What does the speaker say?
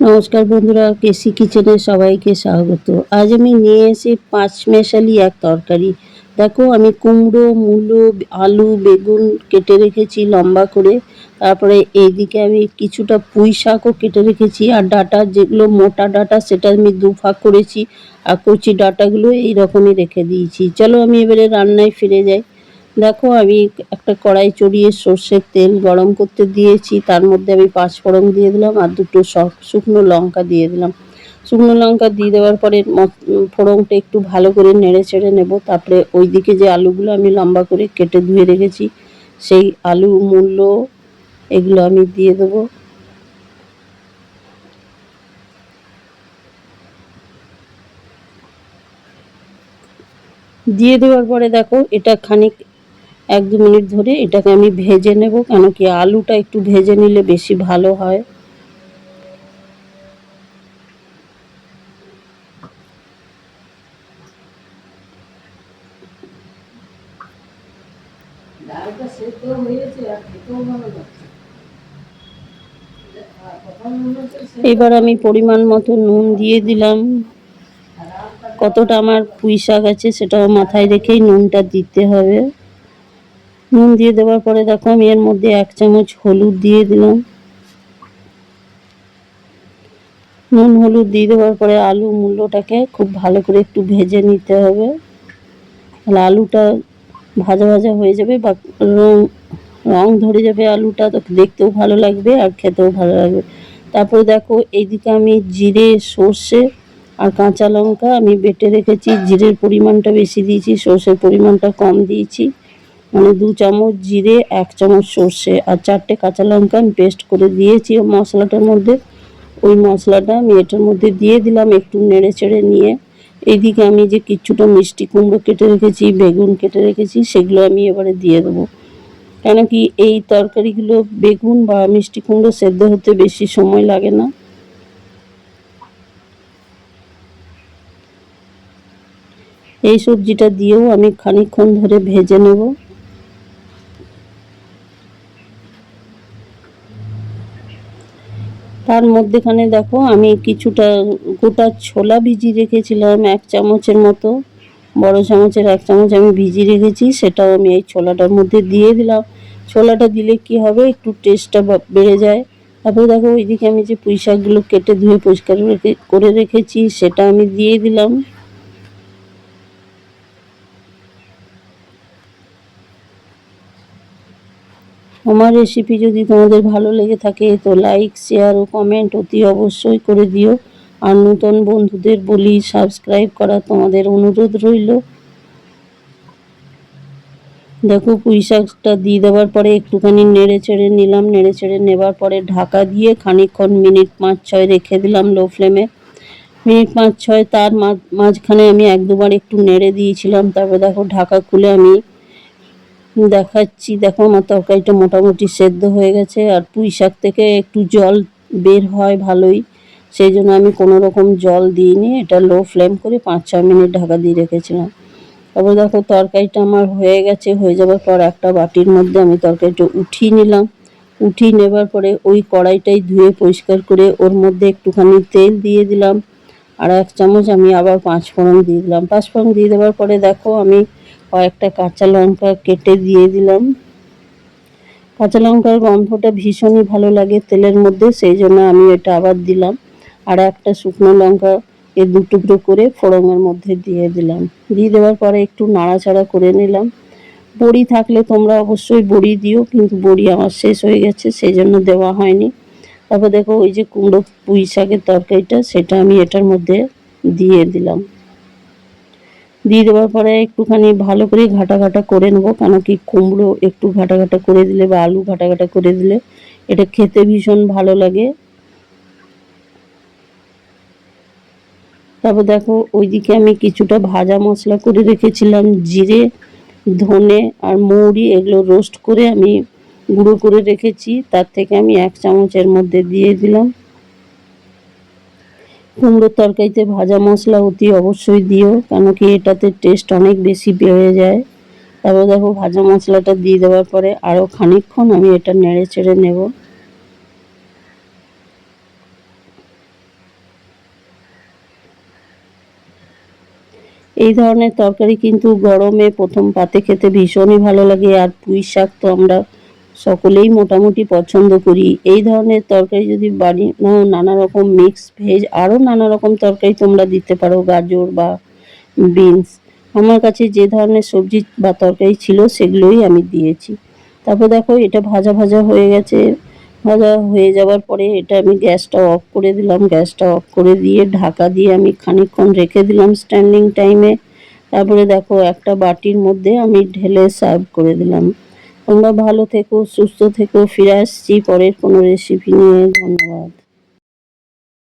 নমস্কার বন্ধুরা, কেসি কিচেনে সবাইকে স্বাগত। আজ আমি নিয়ে এসে পাঁচ মেশালি এক তরকারি। দেখো, আমি কুমড়ো, মূলো, আলু, বেগুন কেটে রেখেছি লম্বা করে। তারপরে এইদিকে আমি কিছুটা পুঁই শাকও কেটে রেখেছি। আর ডাটা, যেগুলো মোটা ডাটা, সেটা আমি দু ফাঁক করেছি। আর কচি ডাটাগুলো এইরকমই রেখে দিয়েছি। চলো, আমি এবারে রান্নায় ফিরে যাই। দেখো, আমি একটা কড়াই চড়িয়ে সর্ষের তেল গরম করতে দিয়েছি। তার মধ্যে আমি পাঁচ ফোড়ন দিয়ে দিলাম আর দুটো শুকনো লঙ্কা দিয়ে দিলাম। শুকনো লঙ্কা দিয়ে দেওয়ার পরে ফোড়নটা একটু ভালো করে নেড়ে ছেড়ে নেব। তারপরে ওই দিকে যে আলুগুলো আমি লম্বা করে কেটে ধুয়ে রেখেছি, সেই আলু মূল্য এগুলো আমি দিয়ে দেবো। দিয়ে দেওয়ার পরে দেখো, এটা খানিক এক দু মিনিট ধরে এটাকে আমি ভেজে নেব কেন কি আলুটা একটু ভেজে নিলে বেশি ভালো হয়। এবার আমি পরিমাণ মতো নুন দিয়ে দিলাম। কতটা আমার পুঁই শাক আছে সেটাও মাথায় রেখেই নুনটা দিতে হবে। নুন দিয়ে দেওয়ার পরে দেখো আমি এর মধ্যে এক চামচ হলুদ দিয়ে দিলাম। নুন, হলুদ দিয়ে দেওয়ার পরে আলু মূল্যটাকে খুব ভালো করে একটু ভেজে নিতে হবে। তাহলে আলুটা ভাজা ভাজা হয়ে যাবে বা রং রং ধরে যাবে আলুটা, তো দেখতেও ভালো লাগবে আর খেতেও ভালো লাগবে। তারপরে দেখো এইদিকে আমি জিরে, সর্ষে আর কাঁচা লঙ্কা আমি বেটে রেখেছি। জিরের পরিমাণটা বেশি দিয়েছি, সর্ষের পরিমাণটা কম দিয়েছি। মানে দু চামচ জিরে, এক চামচ সর্ষে আর চারটে কাঁচা লঙ্কা আমি পেস্ট করে দিয়েছি মশলাটার মধ্যে। ওই মশলাটা আমি এটার মধ্যে দিয়ে দিলাম একটু নেড়ে চেড়ে নিয়ে। এইদিকে আমি যে কিছুটা মিষ্টি কুমড়ো কেটে রেখেছি, বেগুন কেটে রেখেছি, সেগুলো আমি এবারে দিয়ে দেবো। কেন কি এই তরকারিগুলো বেগুন বা মিষ্টি কুমড়ো সেদ্ধ হতে বেশি সময় লাগে না। এই সবজিটা দিয়েও আমি খানিকক্ষণ ধরে ভেজে নেব। তার মধ্যেখানে দেখো, আমি কিছুটা গোটা ছোলা ভিজিয়ে রেখেছিলাম, এক চামচের মতো। বড় চামচের এক চামচ আমি ভিজিয়ে রেখেছি, সেটাও আমি এই ছোলাটার মধ্যে দিয়ে দিলাম। ছোলাটা দিলে কি হবে, একটু টেস্টটা বেড়ে যায়। তারপরে দেখো, ওইদিকে আমি যে পুঁই শাকগুলো কেটে ধুয়ে পরিষ্কার করে রেখেছি, সেটা আমি দিয়ে দিলাম। আমার রেসিপি যদি তোমাদের ভালো লেগে থাকে, তো লাইক শেয়ার ও কমেন্ট অতি অবশ্যই করে দিও। আর নতুন বন্ধুদের বলি সাবস্ক্রাইব করা তোমাদের অনুরোধ রইল। দেখো, পুঁই শাকটা দিয়ে দেওয়ার পরে একটুখানি নেড়ে চেড়ে নিলাম। নেড়ে চেড়ে নেবার পরে ঢাকা দিয়ে খানিকক্ষণ, মিনিট পাঁচ ছয় রেখে দিলাম লো ফ্লেমে মিনিট পাঁচ ছয় তার মাঝখানে আমি এক দুবার একটু নেড়ে দিয়েছিলাম। তারপর দেখো, ঢাকা খুলে আমি দেখাচ্ছি। দেখো আমার তরকারিটা মোটামুটি সেদ্ধ হয়ে গেছে। আর পুঁই শাক থেকে একটু জল বের হয় ভালোই। সেই জন্য আমি কোনো রকম জল দিইনি। এটা লো ফ্লেম করে পাঁচ ছ মিনিট ঢাকা দিয়ে রেখেছিলাম। তারপর দেখো, তরকারিটা আমার হয়ে গেছে। হয়ে যাওয়ার পর একটা বাটির মধ্যে আমি তরকারিটা উঠিয়ে নিলাম। উঠিয়ে নেবার পরে ওই কড়াইটাই ধুয়ে পরিষ্কার করে ওর মধ্যে একটুখানি তেল দিয়ে দিলাম। আর এক চামচ আমি আবার পাঁচ ফোড়ন দিয়ে দিলাম। পাঁচ ফোড়ন দিয়ে দেওয়ার পরে দেখো, আমি কয়েকটা কাঁচা লঙ্কা কেটে দিয়ে দিলাম। কাঁচা লঙ্কার গন্ধটা ভীষণই ভালো লাগে তেলের মধ্যে, সেই জন্য আমি এটা আবার দিলাম। আর একটা শুকনো লঙ্কা এ দু টুকরো করে ফোড়নের মধ্যে দিয়ে দিলাম। দিয়ে দেওয়ার পরে একটু নাড়াচাড়া করে নিলাম। বড়ি থাকলে তোমরা অবশ্যই বড়ি দিও, কিন্তু বড়ি আমার শেষ হয়ে গেছে, সেই জন্য দেওয়া হয়নি। তারপর দেখো ওই যে কুমড়ো পুঁই শাকের তরকারিটা, সেটা আমি এটার মধ্যে দিয়ে দিলাম। দিয়ে দেওয়ার পরে একটুখানি ভালো করে ঘাটা ঘাটা করে নেব, কেন কি কুমড়ো একটু ঘাটা ঘাটা করে দিলে বা আলু ঘাটা ঘাটা করে দিলে এটা খেতে ভীষণ ভালো লাগে। তারপর দেখো ওইদিকে আমি কিছুটা ভাজা মশলা করে রেখেছিলাম, জিরে, ধনে আর মৌরি এগুলো রোস্ট করে আমি গুঁড়ো করে রেখেছি, তার থেকে আমি এক চামচের মধ্যে দিয়ে দিলাম। কুমড়োর তরকারিতে ভাজা মশলা অতি অবশ্যই দিও কেন কি এটাতে টেস্ট অনেক বেশি বেড়ে যায়। তারপর দেখো ভাজা মশলাটা দিয়ে দেওয়ার পরে আরও খানিকক্ষণ আমি এটা নেড়ে চেড়ে নেব। এই ধরনের তরকারি কিন্তু গরমে প্রথম পাতে খেতে ভীষণই ভালো লাগে, আর পুঁই শাক তো আমরা সকলেই মোটামুটি পছন্দ করি। এই ধরনের তরকারি যদি বাড়ি নানা রকম মিক্স ভেজ আরও নানা রকম তরকারি তোমরা দিতে পারো, গাজর বা বিনস আমার কাছে যে ধরনের সবজি বা তরকারি ছিল সেগুলোই আমি দিয়েছি। তারপর দেখো এটা ভাজা ভাজা হয়ে গেছে। ভাজা হয়ে যাওয়ার পরে এটা আমি গ্যাসটা অফ করে দিলাম। গ্যাসটা অফ করে দিয়ে ঢাকা দিয়ে আমি খানিকক্ষণ রেখে দিলাম স্ট্যান্ডিং টাইমে তারপরে দেখো একটা বাটির মধ্যে আমি ঢেলে সার্ভ করে দিলাম। তোমরা ভালো থেকো সুস্থ থেকো ফিরে আসছি পরের কোনো রেসিপি নিয়ে। ধন্যবাদ।